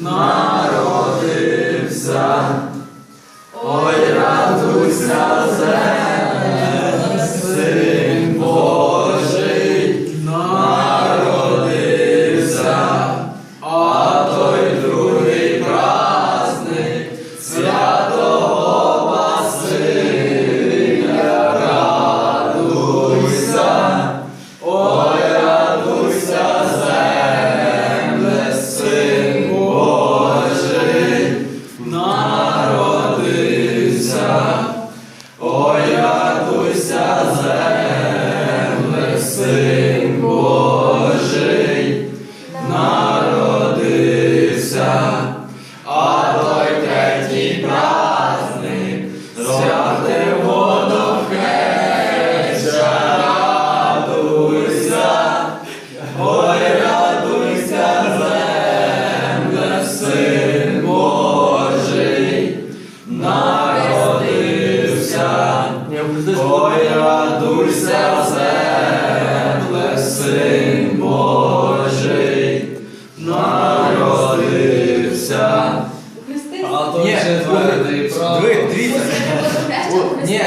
народився, ой радуйся земля. Твоя радуйся, земле, син Божий, народився. А то ще твердий прав. Ні,